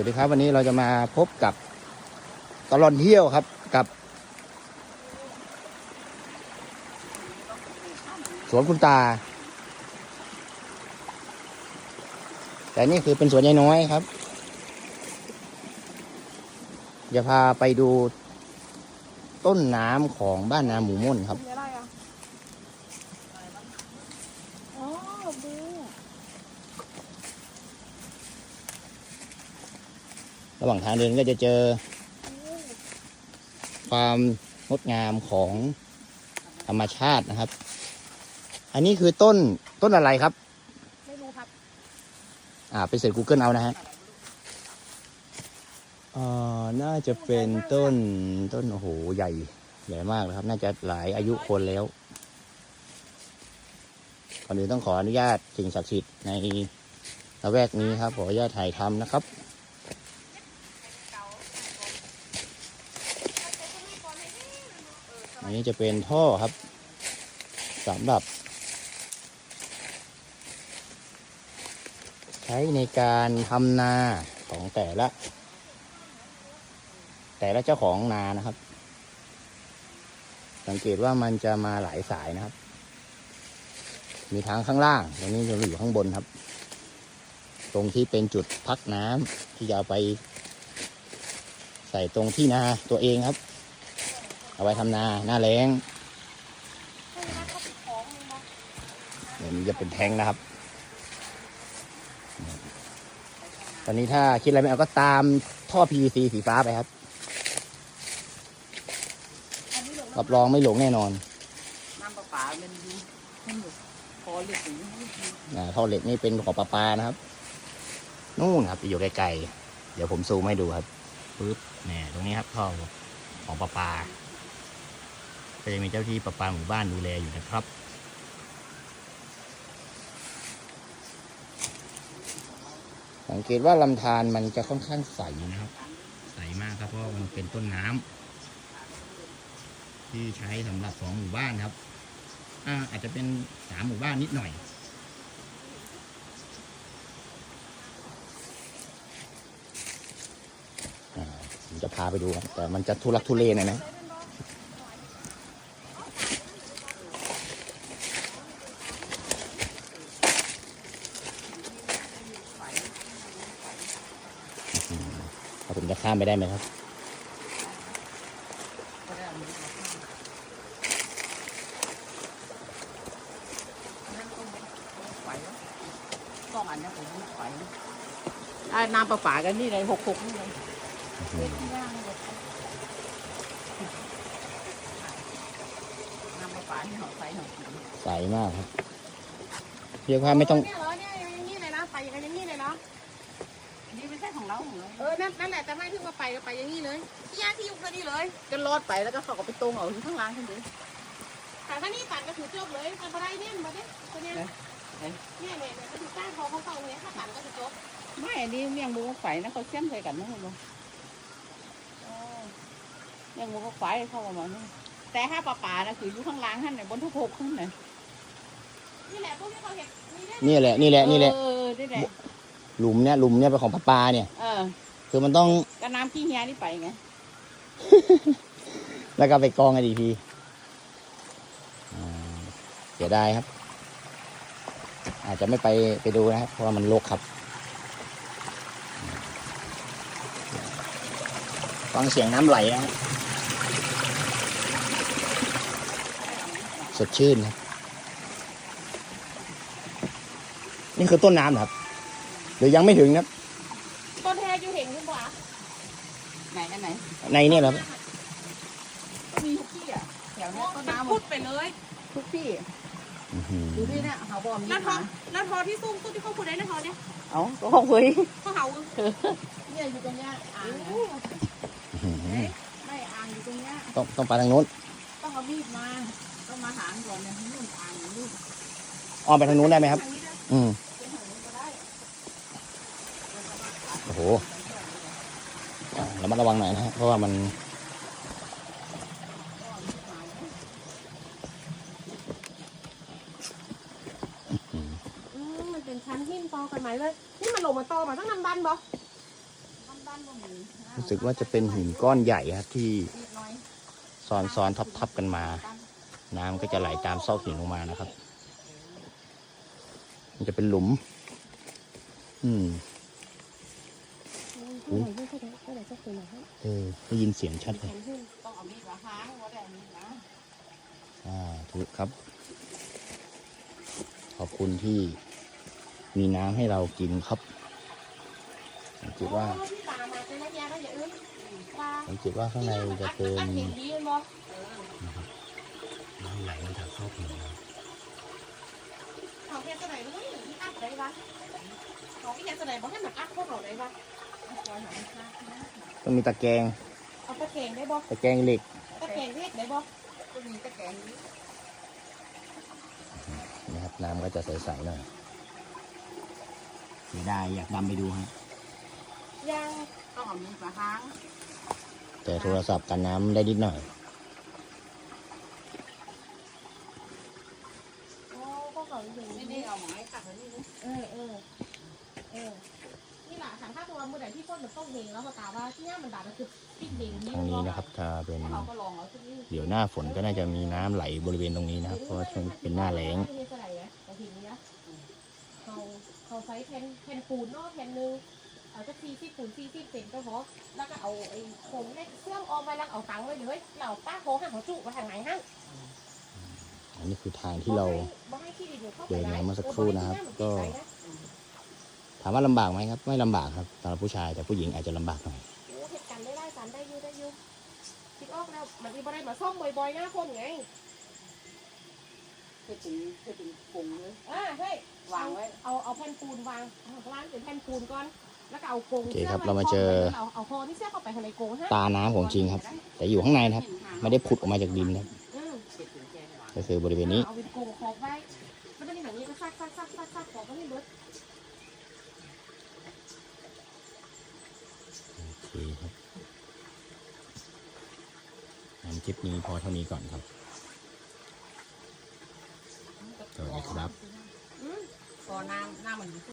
วัสดีครับวันนี้เราจะมาพบกับตลอนเที่ยวครับกับ สวนคุณตา แต่นี่คือเป็นสวนยายน้อยครับ จะพาไปดูต้นน้ำของบ้านนาหมูม่นครับ มีอะไรอะอ๋อบู ระหว่างทางเดินก็จะเจอ ความงดงามของธรรมชาตินะครับ อันนี้คือต้นต้นอะไรครับ ไม่รู้ครับ อ่าไปเสิร์ช Google เอานะฮะอ่าน่าจะเป็นต้นต้นโอ้โหใหญ่ใหญ่มากนะครับ น่าจะหลายอายุคนแล้วก่อนอื่นต้องขออนุญาตสิ่งศักดิ์สิทธิ์ในละแวกนี้ครับ ขออนุญาตถ่ายทำนะครับ อันนี้จะเป็นท่อครับสำหรับ ใช้ในการทำนาของแต่ละ แต่ละเจ้าของนานะครับ สังเกตว่ามันจะมาหลายสายนะครับ มีทางข้างล่างตรงนี้จะอยู่ข้างบนครับ ตรงที่เป็นจุดพักน้ำที่จะเอาไป ใส่ตรงที่นาตัวเองครับ เอาไว้ทำนาหน้าแล้งให้นัดเขาปิดของมึงมาเดี๋ยวนี้จะเป็นแทงนะครับ ตอนนี้ถ้าคิดอะไรไม่ออกก็ตามท่อ PVC สีฟ้าไปครับอันนี้หลงรับรองไม่หลงแน่นอนน้ำประปามันอยู่มันอยู่พอเหล็กอย่างนี้อ่าท่อเหล็กนี่เป็นของปลาปานะครับ นู่นครับอยู่ไกลๆเดี๋ยวผมซูมให้ดูครับปึ๊บเนี่ยตรงนี้ครับท่อของปลาปา ก็จะมีเจ้าที่ปลาปาหมู่บ้านดูแลอยู่นะครับสังเกตว่าลำธารมันจะค่อนข้างใสนะครับ ใสมากครับเพราะว่ามันเป็นต้นน้ำที่ใช้สำหรับสองหมู่บ้านครับอ่าอาจจะเป็นสามหมู่บ้านนิดหน่อยอ่าผมจะพาไปดูครับแต่มันจะทุลักทุเลหน่อยนะ ถ้าผม จะข้ามไปได้ไหมครับสองอันนะผมไหวอ่าน้ำประปากันนี่เลยหกหกนี่เลยน้ำประปาที่หอใส่หอใสมากครับเรียกว่าไม่ต้อง เนี่ยเหรอเนี่ยอย่างนี้เลยนะไปอย่างอย่างนี้เลยนะนี่ไม่ใช่ของเราของเราเออนั่นนั่นแหละแต่ไม่ที่ว่าไปก็ไปอย่างนี้เลยที่ยาที่ยุคนี้เลยก็ลอดไปแล้วก็เขาก็ไปตรงเอาที่ข้างล่างขึ้นเลยแต่ถ้านี่ตัดก็ถือจบเลยมันอะไรเนี่ยมาเนี่ยตัวเนี้ยไหนไหนเนี่ยเนี่ยเนี่ยเขาถือก้านคอเขาเฝ้าเนี่ยถ้าตัดก็ถือจบไม่อันนี้เมี่ยงบุกไฟนะเขาเชื่อมใส่กันนะคุณเมี่ยงบุกไฟเข้าประมาณนี้แต่ถ้าปลาปานะคืออยู่ข้างล่างท่านไหนบนทุกหกขึ้นเลยนี่แหละพวกที่เขาเห็นนี่ได้นี่แหละนี่แหละนี่แหละเออนี่แหละหลุมเนี่ยหลุมเนี่ยเป็นของปลาปาเนี่ย เออคือมันต้องก็น้ำขี้เฮียนี่ไปไงแล้วก็ไปกองกันอีกทีอ่าเสียดายครับ อาจจะไม่ไปไปดูนะครับ เพราะว่ามันรกครับ ฟังเสียงน้ำไหลนะฮะสดชื่นครับ นี่คือต้นน้ำเหรอครับ หรือยังไม่ถึงนะครับต้นแท้อยู่เห็นคุณป่ะไหนอันไหนในเนี่ยเหรอครับก็มีทุกที่อะแถวเนี้ยต้นมันน้ำหมพุดดไปเลย ทุกที่อื้อหือดูที่เนี่ยเขาบอกมีแล้วทอหมาแล้วทอที่ซุ่มซุ่มที่เขาพูดได้นะทอเนี่ยเอ้าก็ของเฟ้ยเขาเห่าเนี่ยอยู่ตรงเนี้ยอ่างเนี่ยอื้อหือไม่อ่างอยู่ตรงเนี้ยต้องต้องไปทางโน้นต้องเอามีดมาต้องมาหางก่อนเนี่ยนู่นอ่างอยู่นู่นอ้อมไปทางนู้นได้ไหมครับ ทางนี้ด้วยอืม เป็นทางนู้นก็ได้ โอ้โหอ่า ระมัดระวังหน่อยนะฮะเพราะว่ามันอืมมันเป็นชั้นหินต่อกันไหมเลยนี่มันลงมาต่อมาตั้งนำดันบ่มันนบ่มีรู้สึกว่าจะเป็นหินก้อนใหญ่ครับที่นิดหน่อยซ้อนซ้อนทับทับกันมา น้ำก็จะไหลตามซอกหินลงมานะครับ มันจะเป็นหลุม อืม เท่าไหร่เท่าไหร่เท่าไหร่เท่าไหร่เท่าไหร่เออได้ยินเสียงชัดเลยต้องเอามีดมาค้างว่าได้มีดนะอ่าถูกครับ ขอบคุณที่มีน้ำให้เรากินครับสังเกตว่าที่ตามมาเป็นนักยาก็อย่าอื้นปลาสังเกตว่าข้างในจะเป็นนเห็นดีมั้งน้ำไหลมาจากซอกหินนะเขาแค่เท่าไหร่ไม่รู้อย่างที่อัดได้ปะเขาแค่เท่าไหร่บอกให้มันอัดพวกเราได้ปะ คอยหาไม่ค้างนะต้องมีตะแกรงเอาตะแกรงได้บ่ตะแกรงเหล็กตะแกรงเล็กได้บ่ก็มีตะแกรงนี้นะครับน้ำก็จะใสๆหน่อยเสียดายอยากดำไปดูฮะยังต้องเอามีดมาค้างแต่โทรศัพท์กันน้ำได้นิดหน่อย โอ้พวกเขาอย่าง ไม่ นี้ ได้เอาไม้ตัดไว้นี่นะ เออเออเออนี่แหละสันถ้าตัวเมื่อไหร่ที่พ่นมันต้องเฮงแล้วพอตาว่าที่นี่มันด่ามัน คือปิดเด้งนี้ตรงนี้นะครับถ้าเป็นเขาก็ลองเอาสักนิดเดี๋ยวหน้าฝนก็น่าจะมีน้ำไหลบริเวณตรงนี้นะครับ เพราะว่าช่วงเป็นหน้าแล้งไม่ใช่อะไรนะบางทีนี้นะเขาเขาใช้แผ่นแผ่นปูนเนาะแผ่นหนึงเอาจะซีซีปูนซีซีเซนก็พอแล้วก็เอาไอ้โครงเล็กเครื่องออกไปแล้วเอาตังค์ไว้เลยเราป้าโคหันเขาจุไปทางไหนฮะอันนี้คือทางที่เราบ่ให้ที่ดินเข้าไปเดินมาเมื่อสักครู่นะครับเออก็บ่ให้ที่ดินเข้าไปนะถามว่าลำบากไหมครับ ไม่ลำบากครับสำหรับผู้ชายแต่ผู้หญิงอาจจะลำบากหน่อย โอ้เหตุการณ์ได้ได้การได้อยูได้อยูคิดออกแล้วมันมีบ่ได้มาซ่อมบ่อยๆนะคนไงคือถึงคือถึงปรุงเลยอ่าเฮ้ยวางไว้ เอาเอาแผ่นปูนวางวางเป็นแผ่นปูนก่อน แล้วก็เอากรงโอเคสื้ครับไว้เรามาเจอ เอาเอาคอที่เสื้อเข้าไปข้างในกรงฮะตาน้ำของจริงครับ แต่อยู่ข้างในนะครับ ไม่ได้ผุดออกมาจากดินนะครับอืมเสร็จถึงแกงวางก็คือบริเวณนี้ เอาเป็นกรงขอบไว้แล้วก็นี่แบบนี้ก็ซักซักซักซักซักขอบก็ไม่เบิดโอเคครับ งั้นคลิปนี้พอเท่านี้ก่อนครับ สวัสดีครับ พอน้ำน้ำมัน